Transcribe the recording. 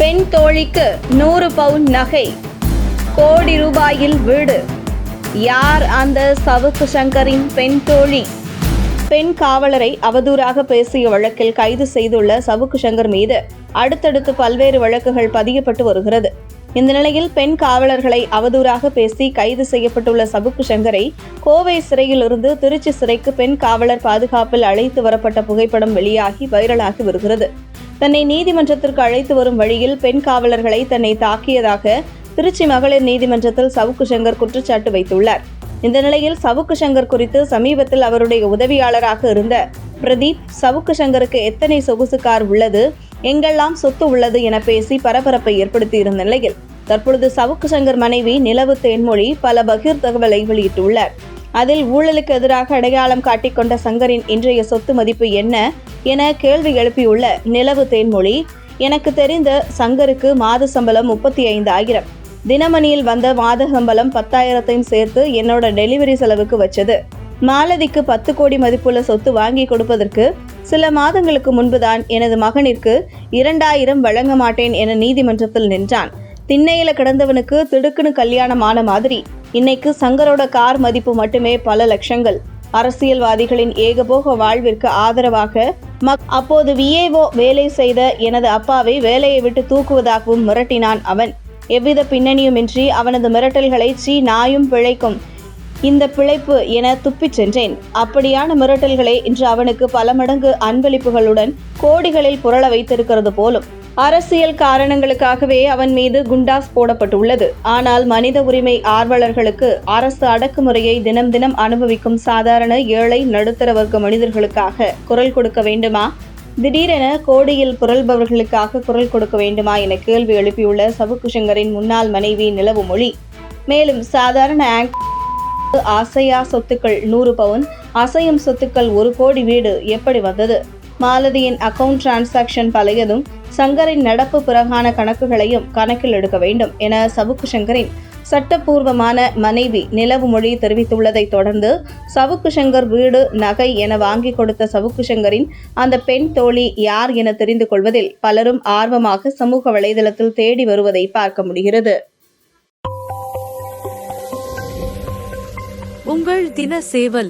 பெண் தோழிக்கு நூறு பவுன் நகை. கோடி ரூபாயில் வீடு. யார் அந்த சவுக்கு சங்கரின் பெண் தோழி? பெண் காவலரை அவதூறாக பேசிய வழக்கில் கைது செய்துள்ள சவுக்கு சங்கர் மீது அடுத்தடுத்து பல்வேறு வழக்குகள் பதியப்பட்டு வருகிறது. இந்த நிலையில் பெண் காவலர்களை அவதூறாக பேசி கைது செய்யப்பட்டுள்ள சவுக்கு சங்கரை கோவை சிறையிலிருந்து திருச்சி சிறைக்கு பெண் காவலர் பாதுகாப்பில் அழைத்து வரப்பட்ட புகைப்படம் வெளியாகி வைரலாகி வருகிறது. தன்னை நீதிமன்றத்திற்கு அழைத்து வரும் வழியில் பெண் காவலர்களை தன்னை தாக்கியதாக திருச்சி மகளிர் நீதிமன்றத்தில் சவுக்கு சங்கர் குற்றச்சாட்டு வைத்துள்ளார். இந்த நிலையில் சவுக்கு சங்கர் குறித்து சமீபத்தில் அவருடைய உதவியாளராக இருந்த பிரதீப் சவுக்கு சங்கருக்கு எத்தனை சொகுசு கார் உள்ளது எங்கெல்லாம் சொத்து உள்ளது என பேசி பரபரப்பை ஏற்படுத்தியிருந்த நிலையில் தற்பொழுது சவுக்கு சங்கர் மனைவி நிலவு தேன்மொழி பல பகிர் தகவலை வெளியிட்டுள்ளார். அதில் ஊழலுக்கு எதிராக அடையாளம் காட்டிக்கொண்ட சங்கரின் இன்றைய சொத்து மதிப்பு என்ன என கேள்வி எழுப்பியுள்ள நிலவு தேன்மொழி எனக்கு தெரிந்த சங்கருக்கு மாத சம்பளம் முப்பத்தி ஐந்து ஆயிரம் தினமணியில் வந்த மாத சம்பளம் பத்தாயிரத்தையும் சேர்த்து என்னோட டெலிவரி செலவுக்கு வச்சது. மாலதிக்கு பத்து கோடி மதிப்புள்ள சொத்து வாங்கி கொடுப்பதற்கு சில மாதங்களுக்கு முன்புதான் எனது மகனிற்கு இரண்டாயிரம் வழங்க மாட்டேன் என நீதிமன்றத்தில் நின்றான். திண்ணையில கிடந்தவனுக்கு திடுக்குன்னு கல்யாணம் ஆன மாதிரி இன்னைக்கு சங்கரோட கார் மதிப்பு மட்டுமே பல லட்சங்கள். அரசியல்வாதிகளின் ஏகபோக வாழ்விற்கு ஆதரவாக மக் அப்போது விஏஓ வேலை செய்த எனது அப்பாவை வேலையை விட்டு தூக்குவதாகவும் மிரட்டினான் அவன். எவ்வித பின்னணியுமின்றி அவனது மிரட்டல்களை சீ நாயும் பிழைக்கும். இந்த பிழைப்பு என துப்பிச் சென்றேன். அப்படியான மிரட்டல்களே இன்று அவனுக்கு பல மடங்கு அன்பளிப்புகளுடன் கோடிகளில் புரள வைத்திருக்கிறது போலும். அரசியல் காரணங்களுக்காகவே அவன் மீது குண்டாஸ் போடப்பட்டுள்ளது. ஆனால் மனித உரிமை ஆர்வலர்களுக்கு அரசு அடக்குமுறையை தினம் தினம் அனுபவிக்கும் சாதாரண ஏழை நடுத்தர வர்க்க மனிதர்களுக்காக குரல் கொடுக்க வேண்டுமா? திடீரென கோடியில் புரள்பவர்களுக்காக குரல் கொடுக்க வேண்டுமா என கேள்வி எழுப்பியுள்ள சவுக்கு சங்கரின் முன்னாள் மனைவி நிலவு மொழி. மேலும் சாதாரண ஆங் ஆசையா சொத்துக்கள் நூறு பவுன் அசையும் சொத்துக்கள் ஒரு கோடி வீடு எப்படி வந்தது? மாலதியின் அக்கவுண்ட் டிரான்சாக்ஷன் பழையதும் சங்கரின் நடப்பு பிறகான கணக்குகளையும் கணக்கில் எடுக்க வேண்டும் என சவுக்கு சங்கரின் சட்டப்பூர்வமான மனைவி நிலவு மொழி தெரிவித்துள்ளதை தொடர்ந்து சவுக்கு சங்கர் வீடு நகை என வாங்கி கொடுத்த சவுக்கு சங்கரின் அந்த பெண் தோழி யார் என தெரிந்து கொள்வதில் பலரும் ஆர்வமாக சமூக வலைதளத்தில் தேடி வருவதை பார்க்க முடிகிறது. உங்கள் தின சேவல்.